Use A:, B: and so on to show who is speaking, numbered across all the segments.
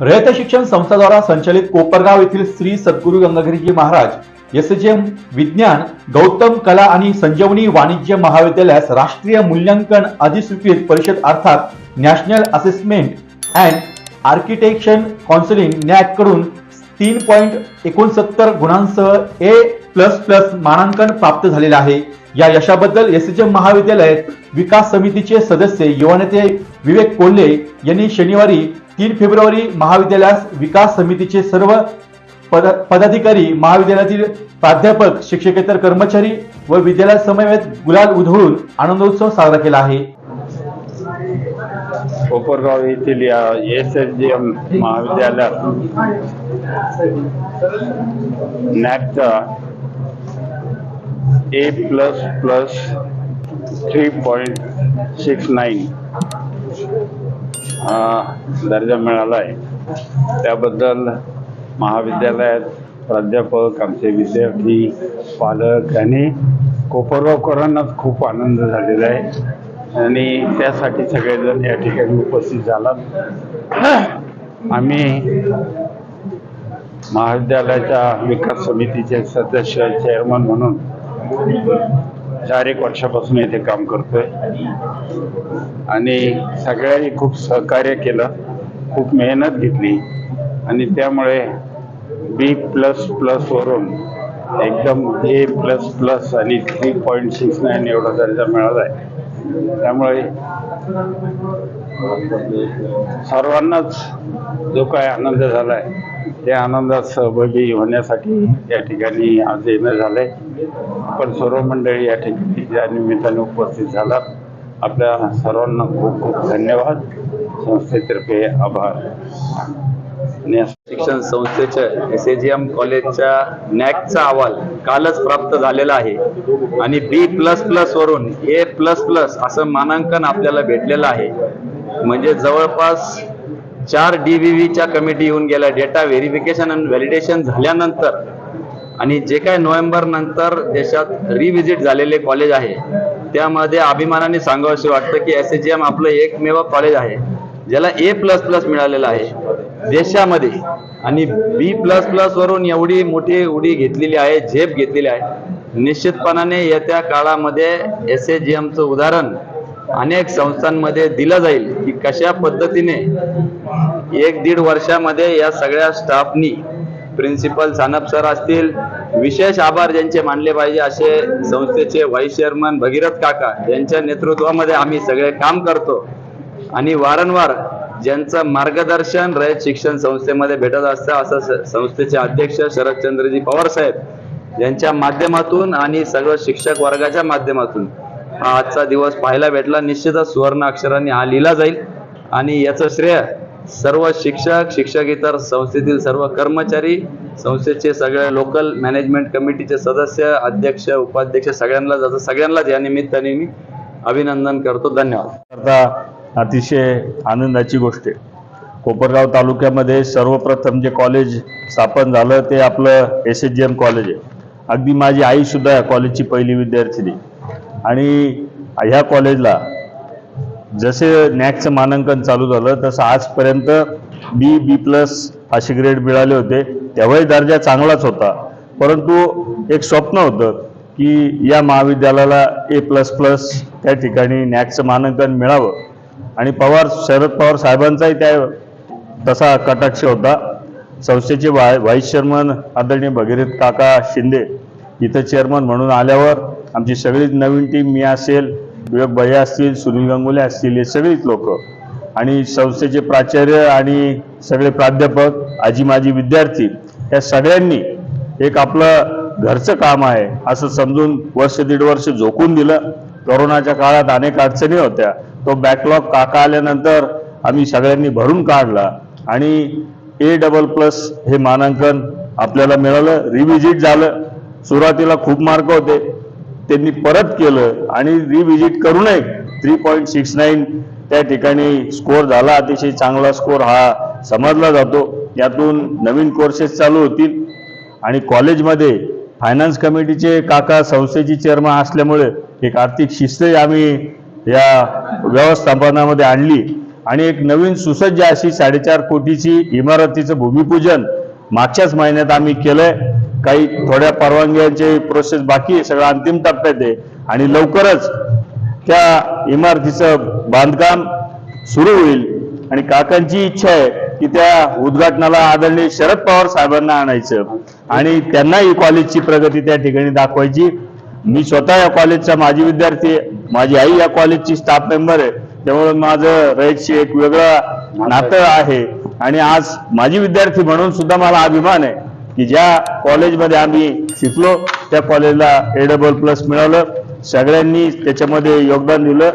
A: रयत शिक्षण संस्थाद्वारा संचालित कोपरगाव येथील श्री सद्गुरू गंगागिरीजी महाराज एसजेएम विज्ञान गौतम कला आणि संजीवनी वाणिज्य महाविद्यालयास राष्ट्रीय मूल्यांकन अधिस्वीकृत परिषद अर्थात national assessment and accreditation counselling नॅककडून तीन पॉईंट एकोणसत्तर गुणांसह ए प्लस प्लस मानांकन प्राप्त झालेले आहे. या यशाबद्दल एसजेएम महाविद्यालय विकास समितीचे सदस्य युवा नेते विवेक कोल्हे यांनी शनिवारी तीन फेब्रुवारी महाविद्यालयास विकास समितीचे सर्व पद पदाधिकारी महाविद्यालयातील प्राध्यापक शिक्षकेतर कर्मचारी व विद्यालय समवेत गुलाल उधळून आनंदोत्सव साजरा केला आहे.
B: कोपरगाव येथील या एस एस जी एम महाविद्यालयात नॅकचा A plus plus three point six nine दर्जा मिळाला आहे त्याबद्दल महाविद्यालयात प्राध्यापक आमचे विद्यार्थी पालक आणि कोपरगावकरांनाच खूप आनंद झालेला आहे. आणि त्यासाठी सगळेजण या ठिकाणी उपस्थित झालात. आम्ही महाविद्यालयाच्या विकास समितीचे सदस्य चेअरमन म्हणून चार एक वर्षापासून इथे काम करतोय. आणि सगळ्यांनी खूप सहकार्य केलं. खूप मेहनत घेतली. आणि त्यामुळे बी प्लस प्लस वरून एकदम ए प्लस प्लस आणि थ्री पॉईंट सिक्स नाईन एवढा दर्जा मिळाला आहे. त्यामुळे सर्वांनाच जो काय आनंद झाला आहे त्या आनंदात सहभागी होण्यासाठी या ठिकाणी आज येणं झालंय. पण सर्व मंडळी या ठिकाणी या निमित्ताने उपस्थित झालात. आपल्या सर्वांना खूप खूप धन्यवाद. संस्थेतर्फे आभार.
C: शिक्षण संस्थेच्या एस ए जी एम कॉलेजच्या नॅकचा अहवाल कालच प्राप्त झालेला आहे. आणि बी प्लस प्लस वरून ए प्लस प्लस असं मानांकन आपल्याला भेटलेलं आहे. म्हणजे जवळपास चार डी बी कमिटी येऊन गेल्या. डेटा व्हेरिफिकेशन आणि व्हॅलिडेशन झाल्यानंतर आणि जे काय नोव्हेंबर नंतर देशात रिव्हिजिट झालेले कॉलेज आहे त्यामध्ये अभिमानाने सांगावंसे वाटतं की एस जी एम आपलं एकमेव कॉलेज आहे ज्याला ए प्लस प्लस मिळालेलं आहे. देशामध्ये आणि बी प्लस प्लस वरून एवढी मोठी उडी घेतलेली आहे झेप घेतलेली आहे. निश्चितपणाने येत्या काळामध्ये एस ए जी एमचं उदाहरण अनेक संस्थांमध्ये दिलं जाईल की कशा पद्धतीने एक दीड वर्षामध्ये या सगळ्या स्टाफनी प्रिन्सिपल सानप सर असतील विशेष आभार ज्यांचे मानले पाहिजे असे संस्थेचे व्हाईस चेअरमन भगीरथ काका यांच्या नेतृत्वामध्ये आम्ही सगळे काम करतो. आणि वारंवार ज्यांचं मार्गदर्शन रयत शिक्षण संस्थेमध्ये भेटत असतं असं संस्थेचे अध्यक्ष शरदचंद्रजी पवार साहेब यांच्या माध्यमातून आणि सर्व शिक्षक वर्गाच्या माध्यमातून आजचा दिवस पाहायला भेटला. निश्चितच सुवर्ण अक्षराने हा लिहिला जाईल. आणि याचं श्रेय सर्व शिक्षक शिक्षक इतर संस्थेतील सर्व कर्मचारी संस्थेचे सगळे लोकल मॅनेजमेंट कमिटीचे सदस्य अध्यक्ष उपाध्यक्ष सगळ्यांना जातं. सगळ्यांनाच या निमित्ताने मी अभिनंदन करतो. धन्यवाद.
D: अतिशय आनंदाची गोष्ट आहे. कोपरगाव तालुक्यामध्ये सर्वप्रथम जे कॉलेज स्थापन झालं ते आपलं S H G M college आहे. अगदी माझी आईसुद्धा या कॉलेजची पहिली विद्यार्थिनी आणि ह्या कॉलेजला जसे नॅकचं मानांकन चालू झालं तसं आजपर्यंत बी बी प्लस असे ग्रेड मिळाले होते. तेव्हाही दर्जा चांगलाच होता. परंतु एक स्वप्न होतं की या महाविद्यालयाला ए प्लस प्लस त्या ठिकाणी नॅकचं मानांकन मिळावं. आणि पवार शरद पवार साहेबांचाही त्या तसा कटाक्ष होता. संस्थेचे व्हाय व्हाईस चेअरमन आदरणीय भगीरथ काका शिंदे इथं चेअरमन म्हणून आल्यावर आमची सगळीच नवीन टीम मी असेल विवेक भैया असतील सुनील गंगुले असतील हे सगळीच लोक. आणि संस्थेचे प्राचार्य आणि सगळे प्राध्यापक आजी माजी विद्यार्थी या सगळ्यांनी एक आपलं घरचं काम आहे असं समजून वर्ष दीड वर्ष झोकून दिलं. कोरोनाच्या काळात अनेक अडचणी होत्या. तो बॅकलॉग काका आल्यानंतर आम्ही सगळ्यांनी भरून काढला. आणि ए डबल प्लस हे मानांकन आपल्याला मिळालं रिव्हिजिट झालं. सुरुवातीला खूप मार्क होते. त्यांनी परत केलं आणि रिव्हिजिट करूनही थ्री पॉईंट सिक्स नाईन त्या ठिकाणी स्कोर झाला. अतिशय चांगला स्कोर हा समजला जातो. यातून नवीन कोर्सेस चालू होतील. आणि कॉलेजमध्ये फायनान्स कमिटीचे काका संस्थेची चेअरमन असल्यामुळे एक आर्थिक शिस्तही आम्ही या व्यवस्थापनामध्ये आणली. आणि एक नवीन सुसज्ज अशी साडेचार कोटीची इमारतीचं भूमिपूजन मागच्याच महिन्यात आम्ही केलंय. काही थोड्या परवानग्यांचे प्रोसेस बाकी आहे. सगळं अंतिम टप्प्यात आहे. आणि लवकरच त्या इमारतीचं बांधकाम सुरू होईल. आणि काकांची इच्छा आहे की त्या उद्घाटनाला आदरणीय शरद पवार साहेबांना आणायचं. आणि त्यांना ही कॉलेजची प्रगती त्या ठिकाणी दाखवायची. मी स्वतः या कॉलेजचा माजी विद्यार्थी आहे. माझी आई या कॉलेजची स्टाफ मेंबर आहे. त्यामुळे माझं रयतशी एक वेगळं नातं आहे. आणि आज माजी विद्यार्थी म्हणून सुद्धा मला अभिमान आहे की ज्या कॉलेजमध्ये आम्ही शिकलो त्या कॉलेजला ए डबल प्लस मिळवलं. सगळ्यांनी त्याच्यामध्ये योगदान दिलं.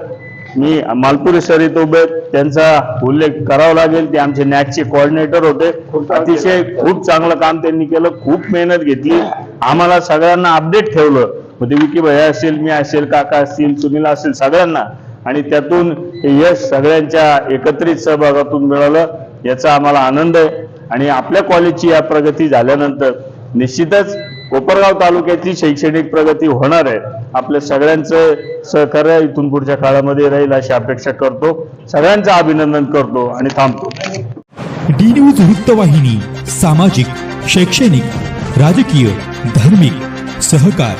D: मी मालपुरी सर इथं उभे. त्यांचा उल्लेख करावा लागेल ते आमचे नॅकचे कोऑर्डिनेटर होते. अतिशय खूप चांगलं काम त्यांनी केलं खूप मेहनत घेतली. आम्हाला सगळ्यांना अपडेट ठेवलं. ते विकी भैया असेल मी असेल काका असतील सुनील असेल सगळ्यांना. आणि त्यातून हे यश सगळ्यांच्या एकत्रित सहभागातून मिळालं याचा आम्हाला आनंद आहे. आणि आपल्या कॉलेजची या प्रगती झाल्यानंतर निश्चितच कोपरगाव तालुक्याची शैक्षणिक प्रगती होणार आहे. आपल्या सगळ्यांचं सहकार्य इथून पुढच्या काळामध्ये राहील अशी अपेक्षा करतो. सगळ्यांचं अभिनंदन करतो आणि थांबतो.
E: डी न्यूज वृत्तवाहिनी सामाजिक शैक्षणिक राजकीय धार्मिक सहकार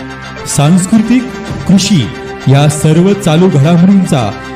E: सांस्कृतिक कृषी या सर्व चालू घडामोडींचा